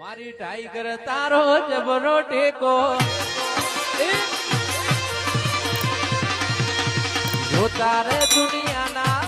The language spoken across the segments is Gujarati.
મારી ટાઈગર તારો જબરો ટેકો. જો તારે દુનિયાના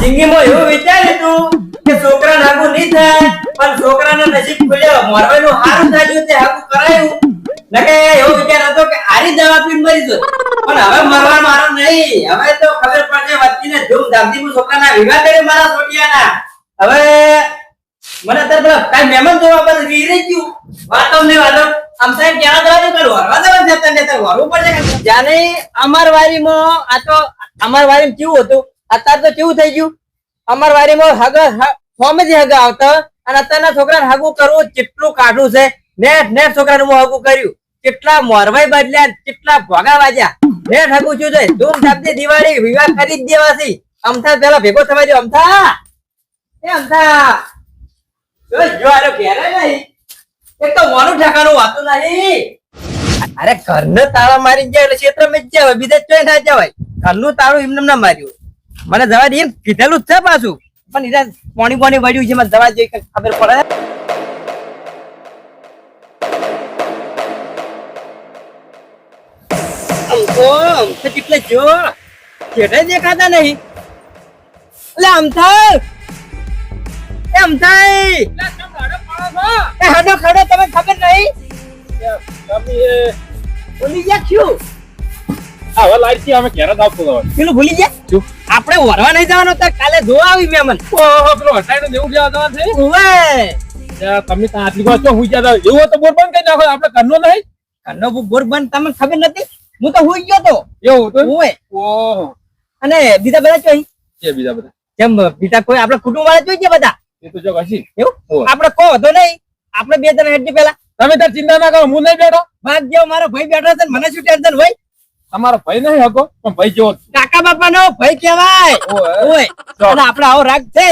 જિંદગીમાં એવું વિચાર્યું કે છોકરા નાગુ નહીં થાય, પણ છોકરાના નસીબ ખુલ્યો મોરવાઈનું હારું થાય તે હાકું કરાયું. નકે એવો વિચાર હતો કે આરી દવા પીને મરી જો પણ હવે મરવા મારો નહીં. હવે તો ખબર પડશે વચ્ચીને ધૂમ ધામથી હું છોકરાના વિવાહ કરે મારા છોટિયાના હવે મને અત્યારે પેલા કાંઈ મહેમાન જોવા બધું રીરે ગયું. વાતો ને વાતો આમ સાહેબ ક્યાં જવા દે કરો હરવા દેવા જતા ને ત્યારે વરવું પડશે કે જાને અમાર વારીમાં આ તો અમાર વારીમાં કેવું હતું? અત્યારે તો કેવું થઈ ગયું? અમાર વારીમાં હગ ફોર્મેથી હગ આવતો અને અત્યારના છોકરાને હગું કરવું કેટલું કાઢું છે. નેટ નેટ છોકરાનું હું હગું કર્યું. કેટલા મોરવાઈ બદલ્યા ને કેટલા ભોગા વાજ્યા. નેટ હગું છું. જોઈ ધૂમ ધામથી દિવાળી વિવાહ કરી જ દેવાથી. અમથા પેલા ભેગો થવા દો અમથા! એ અમથા! જો જો આરો ઘેરે નહીં. મોનું એટલે જવા દઈએ કીધેલું જ છે પાછું. પણ એને પોણી પોણી વળ્યું છે, મને જવા જોઈએ ખબર પડે. કેટલે જો જેઠે દેખાતા નહીં. એટલે આમ થાય. આમ થાય. એ હડો ખડો તમે ખબર નહીં? ભૂલી ગયા શું હવે લાઈટ અમે ઘેર જ આવતો પેલું ભૂલી ગયા? આપણે વરવા નહીં જવાનું તો કાલે જોવા આવી મેમન ઓહો પેલો હટાઈને દેવું લેવા જવા છે ઓવે તમે ત્યાં આટલી વાત હું ગયા એવું તો બોર બંધ કરી નાખો. આપણે ઘરનો નહીં? ઘરનો બોર બંધ તમને ખબર નથી? હું તો હુઈ ગયો તો. એવું તો હું ઓહો. અને બીજા બધા જોઈ બીજા બધા. કેમ બીજા કોઈ આપણા કુટુંબ વાળા જોઈ ગયા બધા? એ તો જો હસી એવું? આપણે કહો તો નહીં. આપણે બે જણા હેડજો પેલા તમે તાર ચિંતા ના કરો હું નહીં બેઠો. ભાગ જેવો મારો ભાઈ બેઠો છે મને શું ટેન્શન હોય? તમારો ભાઈ નહીં હકો પણ ભાઈ જેવો કાકા બાપા નો ભાઈ કહેવાય. ઓય. અને આપણે આવો રાગ છે.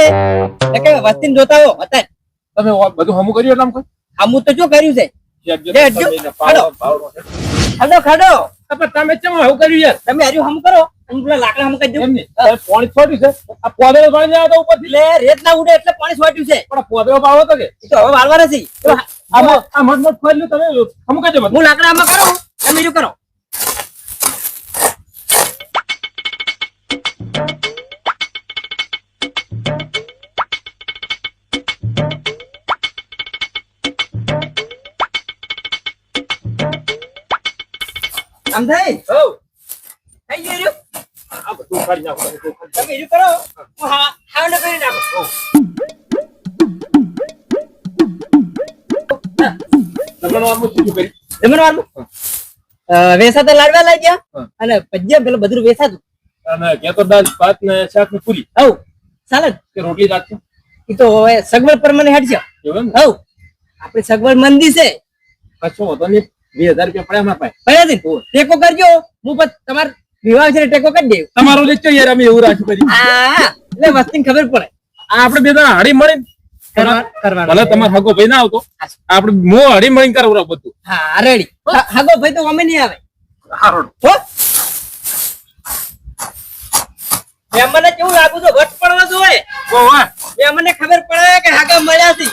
કે વસ્તી જોતા હો અત્યારે તમે બધું હમું કર્યું આમ કોઈ? હમું તો શું કર્યું છે. ખાડો. ખાડો તમે ચમ આવું કર્યું યાર? તમે હર્યું હમ કરો. પેલા લાકડા કરી દો એમ નહીં. પાણી છોડ્યું છે? આ પોદળો પાણી જાય તો ઉપરથી લે રેત ના ઉડે એટલે પાણી છોટ્યું છે. પણ પોદરો પાવો તો કે? તો હવે વાળવા નથી આ મત મત ખોલ્યું તમે? કરજો બધું. હું લાકડા આમાં કરું? તમે બીજું કરો. આમ થાય? હઉ. થઈ ગયું કાઢી નાખો ને ને પૂરી. કે રોટલી રાખજો એ તો હવે સગવડ પ્રમાણે હેડશે એવું એમ હવ આપણી સગવડ મંદી છે કશો વાંધો નહીં બે હજાર રૂપિયા પડ્યા મારા પાસે પડ્યા છે ટેકો કરજો હું તમાર વિવાહ છે ને ટેકો કરી દઉં તમારો લેચો યાર અમે એવું રાખ્યું કરી હા એટલે વસ્તીને ખબર પડે. આ આપણે બે જણા હળી મળીને. ભલે તમારો હગો ભાઈ ના આવતો. આપણે મો હળી મળીને કરવું બધું. હા રેડી હાગો ભાઈ તો અમે નહીં આવે. એમને કેવું લાગુ તો વટ પડવા જોઈએ એમને ખબર પડે કે હાગા મળ્યા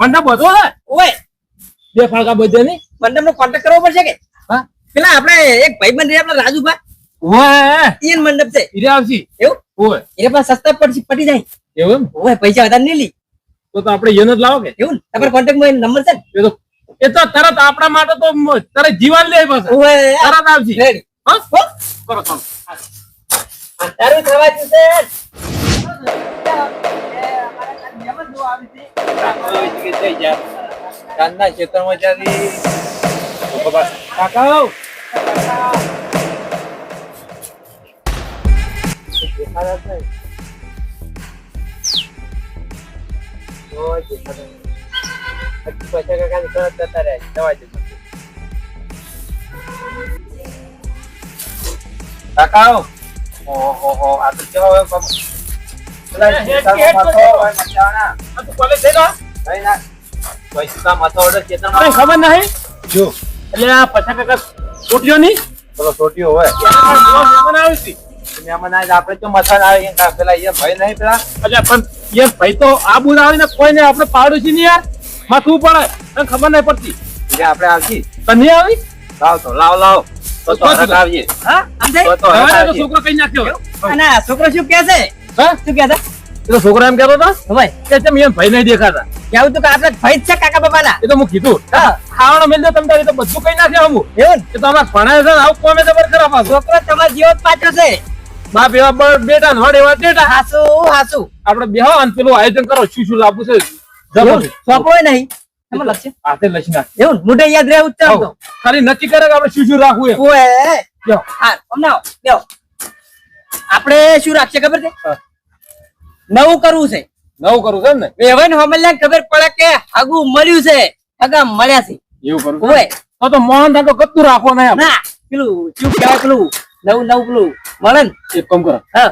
મંડપ બધો ઓય. બે ફાળકા બધે નહીં. મને નો કોન્ટેક્ટ કરવો પડશે કે? હા. પેલા આપણે એક ભાઈ બંધ આપણે રાજુભા. ઓવે. ઈયન મંડપ છે. ઈરે આવશી. એવું? ઓવે. એ પાસે સસ્તા પડશે પટી જાય. એવું ઓય પૈસા વધારે નહીં લી. તો તો આપણે એને જ લાવો કે? એવું તમારા કોન્ટેક્ટમાં નંબર છે એ તો એ તો તરત આપણા માટે તો તરત જીવન લે બસ ઓય તરત આવશી રેડી હા? હો? કરો કરો. તારું થવા જશે ક્ષેત્રમાં જ્યાંથી કાકા કાકા ઓહો આ તો કેવા હોય બાપુ. પેલા ખેતરમાં મથો હોય મચાણા આ તો કોલેજ થઈ ગયો નહીં ના. પૈસા મથો ખબર નહીં? જો. એટલે આ પછા કાકા છોટ્યો નહીં? છોટ્યો હોય. મહેમાન આવી હતી મહેમાન આવે આપણે તો મથા આવે પેલા એ ભાઈ નહીં પેલા. એટલે પણ યાર ભાઈ તો આ બુધ આવીને કોઈને આપણે પાડોશી નહીં યાર? માથું પડે. તને ખબર નહીં પડતી. એટલે આપણે તને આવી? લાવ તો લાવ લાવ. તો તો આવીએ હા. છોકરો કઈ નાખ્યો. અને છોકરો શું કહે છે? હા? શું કહે છે? તો છોકરા એમ કહેતો હતા? ભાઈ. કે તેમ એમ ભાઈ નહીં દેખાતા. કેવું તું કે આપણે ભાઈ જ છે કાકા બાપાના. એ તો હું કીધું. હા. ખાવાનો મેલ દે તમે તો બધું કઈ નાખ્યો અમુક એવું? એ ભણાય છે આવું કોમે જબર ખરાબ છોકરો તમારા જેવો જ પાછો છે. બાપ એવા બ- બેટા એવા હાસુ હાસુ. આપણે બેહો અને પેલું આયોજન કરો શું શું લાવવું છે? જબર નહીં. તમે લખશે હાથે લસી નાખ એવું? મોઢે યાદ રહેવું જ તો. ખાલી નક્કી કરે કે આપણે શું શું રાખવું એમ. ઓએ જો. હા અમને બેહો. આપણે શું રાખશે ખબર છે? નવું કરવું છે. નવું કરવું છે ને? હોમલ્યાને ખબર પડે કે હગું મળ્યું છે. હગા મળ્યા છે. એવું કરવું? ઓએ તો તો મોહન તો કત્તું રાખો ને ના પેલું શું કહેવાય પેલું નવું નવું પેલું મળે ને? એક કામ કરો. હા.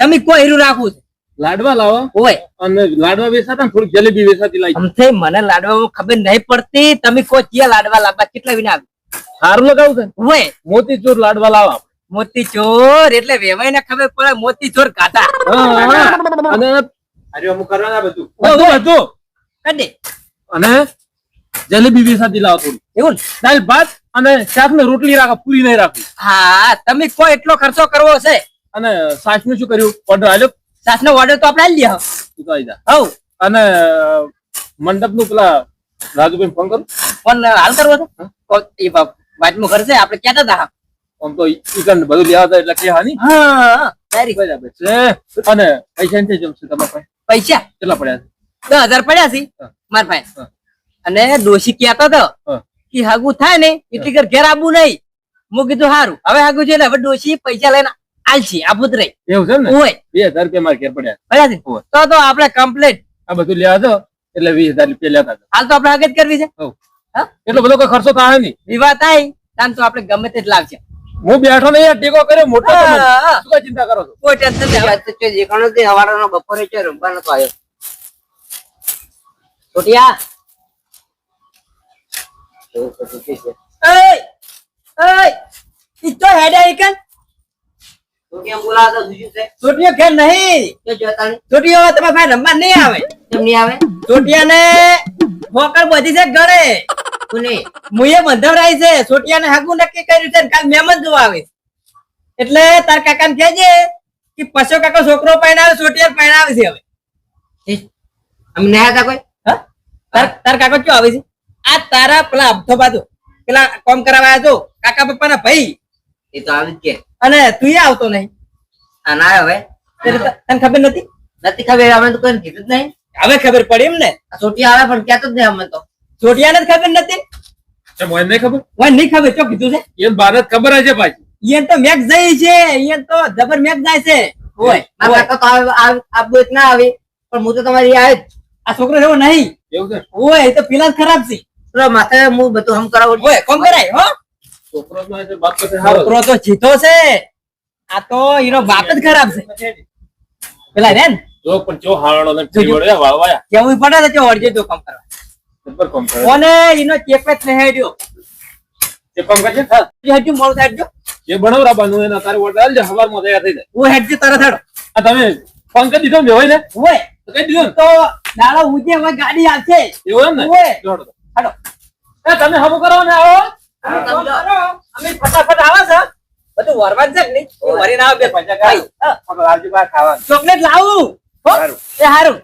તમે કોઈ હીરું રાખવું છે? લાડવા લાવો. ઓય. અને લાડવા વેસાતા ને થોડી જલેબી વેસાતી લાવી અમથે મને લાડવા ખબર નહીં પડતી. તમે કોઈ ક્યાં લાડવા લાવવા? કેટલા વિના આવે? સારું લગાવું છે? ઓય. મોતીચૂર લાડવા લાવા. મોતીચૂર? એટલે વેવાય ને ખબર પડે મોતી ચોર ગાતા હા, હા. અને અરે અમુક કરવાના બધું. બધું બધું કડે. અને જલેબી વેસાતી લાવો થોડી. એવું ને? દાલ ભાત અને શાક ને રોટલી રાખો પૂરી નહીં રાખવી હા તમે કોઈ એટલો ખર્ચો કરવો છે? અને સાસનું શું કર્યું? ઓર્ડર આલ્યો સાસ નો ઓર્ડર તો આપણે આવી લ્યો તું તો હવ અને મંડપનું પેલા રાજુભાઈ ફોન કરું? પણ હાલ કરવો છે? એ બાપનું છે આપણે કહેતા હતા. આમ તો ઈકન બધું લેવા હતા એટલે કે હાની હા તારી બરાબર છે અને પૈસા નથી જમશે તમારા પાસે પૈસા કેટલા પડ્યા છે દસ હજાર પડ્યા છે મારા પાસે ભાઈ અને ડોશી કહેતો હતો. કે હાગું થાય ને એટલી કર ઘેર આવવું નહીં. હું કીધું સારું હવે હાગું છે ને હવે ડોશી પૈસા લઈને આલશી આપું રહી. એવું છે ને? ઓય બે હજાર રૂપિયા મારે ઘેર પડ્યા. તો તો આપણે કમ્પ્લેટ આ બધું લેવા દો એટલે વીસ હજાર રૂપિયા લેતા હાલ તો આપણે આગળ જ કરવી છે. એટલો બધો કોઈ ખર્ચો થાય નહીં. વિવાહ થાય તાન તો આપણે ગમે તે જ લાવશે હું બેઠો નહીં ટેકો કર્યો મોટો તો. શું ચિંતા કરો છો? કોઈ ટેન્શન નહીં. બપોરે છે રમવા નતો આવ્યો. છોટિયા. એય એય ઈ તો હેડે ઈ કન તું કેમ બોલાવતો બીજું છે. છોટીઓ ઘેર નહીં. કે છોટીઓ તમારા ભાઈ રમવા નહીં આવે. કેમ નહીં આવે? છોટિયાને ભોકર બધી છે ઘરે. કોને? મુએ બંધવરાઈ છે. છોટિયાને હાગું નક્કી કર્યું છે કાલ મહેમાન જોવા આવે. એટલે તાર કાકાને કહેજે કે પછો કાકો છોકરો પરણાવે છોટિયા પરણાવે છે હવે. અમે નહીં હતા કોઈ? હા? તાર તાર કાકો ક્યાં આવે છે? આ તારા પેલા અબધો બાજુ. પેલા કોમ કરાવવા આવ્યો તો કાકા પપ્પાના ભાઈ. એ તો આવી જ કે. અને તું આવતો નહીં. આ ના આવે. તને ખબર નથી? નથી ખબર અમે તો કોઈ કીધું જ નહીં. હવે ખબર પડી એમ ને છોટિયા છોટી આવે પણ કહેતો જ નહીં અમે તો. છોટિયાને ને ખબર નથી? મને નહીં ખબર? મને નહીં ખબર શું કીધું છે? એ ભારત ખબર હશે ભાઈ. તો મેક જાય છે ઈયન તો જબર મેક જાય છે. ઓય મારા કાકા તો આવે આવે- આબુ જ ના આવે પણ હું તો તમારી આવે આ છોકરો એવો નહીં. એવું છે? એ તો પેલા જ ખરાબ છે. માથે હું બધું હમ કરાવું ઓય કોમ કરાય હો? છોકરો તો જીતો છે. આ તો એનો બાપ જ ખરાબ છે. પેલા રેન જો પણ જો હાળો ને જોજો. વળ્યા વાળવાયા કેવું પડે તો અડજે તો કામ કરવા. જબર કામ કરે. ઓને એનો ચેપે જ નહીં હેડ્યો. એ કામ કરજે જે હજુ મોડું થાડજો જે જે બનાવરાવાનું એના તારે ઓર્ડર હવારમાં તૈયાર થઈ જાય. હું હેડજો તારા થાડો આ તમે ફોન કરી દીધો ને હોય ને ઓય. તો કહી દીધો તો દાડા ઉજે હવે ગાડી આવશે. એવું એમ ને? જોડો હેડો એ તમે હમુ કરો ને આવો. અમે ફટાફટ આવે છે. બધું વરવાજ છે ને વરીને આવે બે પૈસા ખાઈ. હા. આપણે રાજુભાઈ ખાવાનું. ચોકલેટ લાવું? સારું. એ હારું.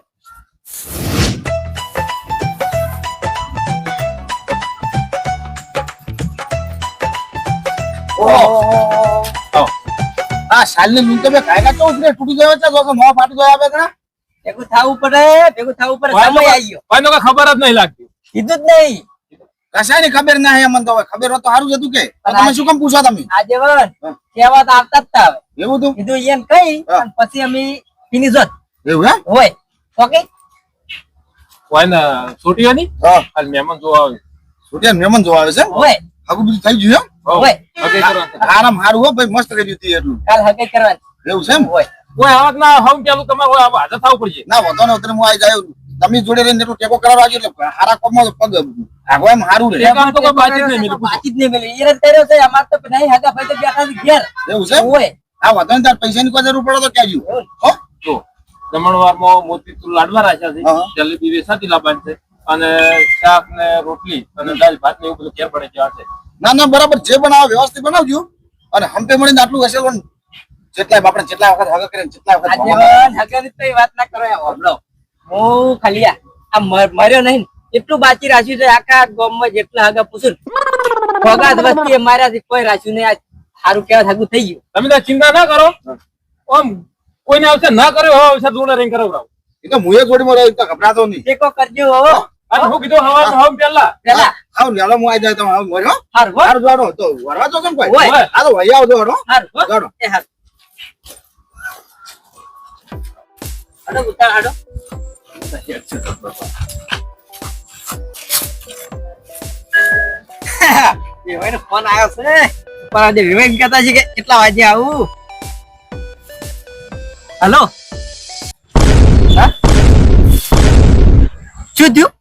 આ મિનિટે બે કાયકા તો ઉતરે તૂટી ગયો છે કે મોં ફાટી ગયો આવે કણા ભેગું થવું પડે ભેગું થવું પડે. સમય આવી ગયો. ભાઈને ખબર જ નહીં લાગતી. કીધું જ નહીં. કશાની ખબર ના હે મને તો ખબર હોત તો સારું હતું કે. તમે શું કામ પૂછો તમે? આજે વન કહેવા તો આવતા જ તા એવું તું કીધું એમ કઈ પછી અમે ફિનિશ હોત એવું હે? હોય. ઓકે? હોય ને છોટીઓની હા. હાલ મહેમાન જોવા આવે. છોટિયા મહેમાન જોવા આવે છે? હોય. આવું બધું થઈ ગયું એમ હોય. હગે કરવાનું. આરામ સારું હો ભાઈ મસ્ત કરી દીધી એટલું. કાલ હકે કરવાની. એવું છે એમ? હોય. ઓય આવાક ના હમ પેલું તમારે હાજર થવું પડશે. ના વધો ને ઉતરે હું આવી જાય તમે જોડે રહીને એટલો ટેકો કરવા આવજો એટલે હારા કોમમાં પગ આગો એમ હારું રહે એક તો કોઈ બાજી જ નહીં મિલી. બાજી જ નહીં મિલી એ જ કર્યો છે અમાર તો નહીં હાગા ભાઈ તો બેઠા છે ઘેર. એવું છે? ઓય આ વધો ને તાર પૈસાની કોઈ જરૂર પડે તો કહેજો. હો? જો જમણવારમાં મોતીચૂર લાડવા રાખ્યા છે. જલેબી વેસાતી લાબાન છે. અને શાક ને રોટલી અને દાળ ભાત ને એવું બધું ઘેર પડે ત્યાં છે. ના ના બરાબર જે બનાવો વ્યવસ્થિત બનાવજો. અને હંપે મળીને આટલું હશે પણ જેટલા આપણે જેટલા વખત હગા કરીને જેટલા વખત તો વાત ના કરો યાર, હમણો. હું ખાલી આ. મર્યો નહીં એટલું બાકી રાખ્યું છે આખા ગામમાં જેટલા આગા પૂછું ભગાત એ માર્યાથી કોઈ રાખ્યું નહીં. આ સારું કેવા હગું થઈ ગયું. તમે તો ચિંતા ના કરો. આમ કોઈને આવશે ના કર્યો હવે આવશે દૂર રહીને કરાવ એ તો મુએ જોડીમાં રહ્યો તો ગભરાતો નહીં. એક કરજો હો. અને હું કીધું હવા હવા પહેલા. પેલા આવ ને હું આઈ જાય તો આવ મર્યો હાર હાર જોડો તો વરવા તો કેમ કોઈ. આ તો વહી આવજો હડો હારું જોડો એ હાર. હાડો ઉતાર હાડો છે. પણ આજે વિવેક કહેતા છે કે કેટલા વાગે આવું? હલો? શું થયું?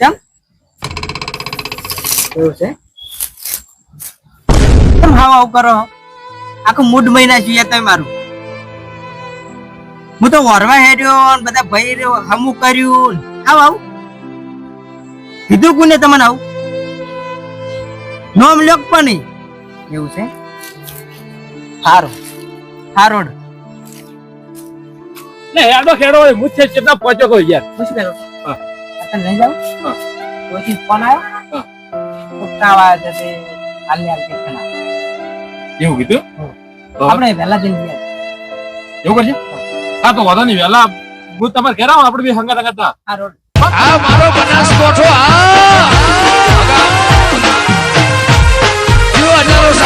કેમ? એવું છે? કેમ હાવ આવું કરો? આખું મૂડ મહિના છીએ તમે મારું. હું તો વરવા હેડ્યો બધા ભાઈ રહ્યો હમું કર્યું. આવ આવું. કીધું કોને તમને આવું? નોમ લોક પણ નહીં? એવું છે? સારું ને હેડો ખેડો હોય મુચ્છે કેટલા પહોંચો કોઈ યાર. ખુશ કરો? હા. અત્યારે નહીં જાવ હા. કોઈ ફોન આવ્યો? હા. છે હાલ એવું કીધું? આપણે વહેલા જઈ ગયા. એવું કરશે હા તો વાંધો નહીં વેલા. હું તમારે ઘેર આવો આપણે બી હંગાત હંગાત આ મારો બનાસકોઠો આ